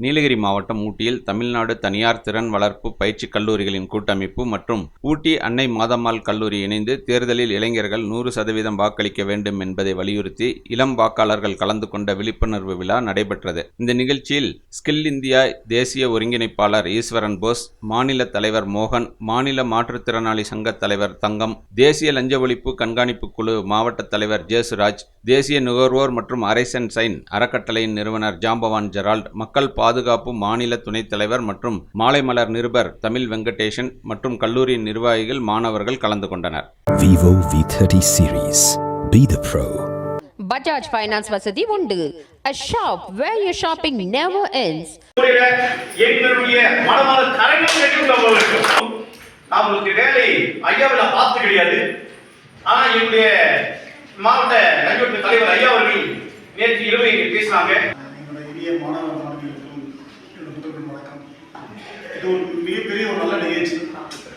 நீலகிரி மாவட்டம் ஊட்டியில் தமிழ்நாடு தனியார் திறன் வளர்ப்பு பயிற்சி கல்லூரிகளின் கூட்டமைப்பு மற்றும் ஊட்டி அன்னை மாதம்மாள் கல்லூரி இணைந்து தேர்தலில் இளைஞர்கள் நூறு சதவீதம் வாக்களிக்க வேண்டும் என்பதை வலியுறுத்தி இளம் வாக்காளர்கள் கலந்து கொண்ட விழிப்புணர்வு விழா நடைபெற்றது. இந்த நிகழ்ச்சியில் ஸ்கில் இந்தியா தேசிய ஒருங்கிணைப்பாளர் ஈஸ்வரன் போஸ் மாநில தலைவர் மோகன் மாநில மாற்றுத்திறனாளி சங்க தலைவர் தங்கம் தேசிய லஞ்ச ஒழிப்பு கண்காணிப்பு குழு மாவட்ட தலைவர் ஜேசுராஜ் தேசிய நுகர்வோர் மற்றும் அரைசன் சைன் அறக்கட்டளையின் நிறுவனர் ஜாம்பவான் ஜெரால்ட் மக்கள் பாதுகாப்பு மாநில துணைத் தலைவர் மற்றும் மாலைமலர் நிருபர் தமிழ் வெங்கடேஷன் மற்றும் கல்லூரியின் நிர்வாகிகள் மாணவர்கள் கலந்து கொண்டனர். Vivo V30 series. Be the pro. Bajaj finance வசதி உண்டு. A shop where your shopping never ends. எங்களுடைய மனமான கரங்கள் கட்டி உள்ளவர்களுக்கும் நான் உங்களுக்கு வேலை ஐயாவில பார்த்து கிடையாது. ஆனா எங்களுடைய மாவட்ட கல்வியொட்டு தலைவர் ஐயா அவர்கள் நேற்று இரவு எங்க பேசினாங்க. என்னோட இனிய மாணவ வணக்கம். இது ஒரு மிகப்பெரிய ஒரு நல்ல நிகழ்ச்சி.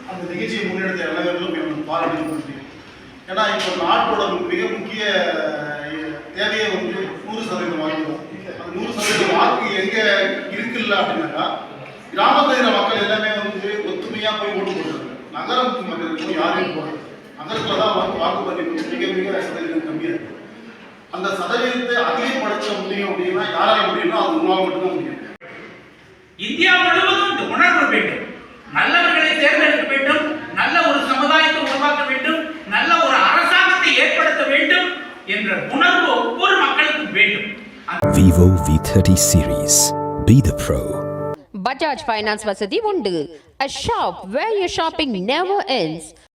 அந்த நிகழ்ச்சியை முன்னெடுத்த இளைஞர்களும் எனக்கு பாராட்டு முடியும் ஏன்னா இப்போ நாட்டோட மிக முக்கிய தேவையை வந்து நூறு சதவீதம் வாக்கு. அந்த நூறு சதவீதம் வாக்கு எங்கே இருக்குல்ல அப்படின்னாக்கா கிராமத்தில் இருக்கிற மக்கள் எல்லாமே வந்து ஒத்துமையாக போய் ஓட்டு போடுறாங்க. நகரம் மக்களுக்கு யாரையும் போடுறது நகரத்தில் தான் வாக்கு வாக்குப்பதிவு மிக மிக சதவீதம் கம்மியாக இருக்கு. அந்த சதவீதத்தை அதிகப்படுத்த முடியும் அப்படின்னா யாரால முடியும்னா அது உருவாக மட்டும்தான் முடியும். இந்தியா முழுவதும் இந்த உணர்வு வேண்டும். நல்லவர்களை தேர்ந்தெடுக்க வேண்டும். நல்ல ஒரு சமுதாயத்தை உருவாக்க வேண்டும். நல்ல ஒரு அரசாங்கத்தை ஏற்படுத்த வேண்டும் என்ற உணர்வு ஒவ்வொரு மக்களுக்கும் வேண்டும். Vivo V30 series. Be the pro. Bajaj finance வசதி உண்டு. A shop where your shopping never ends.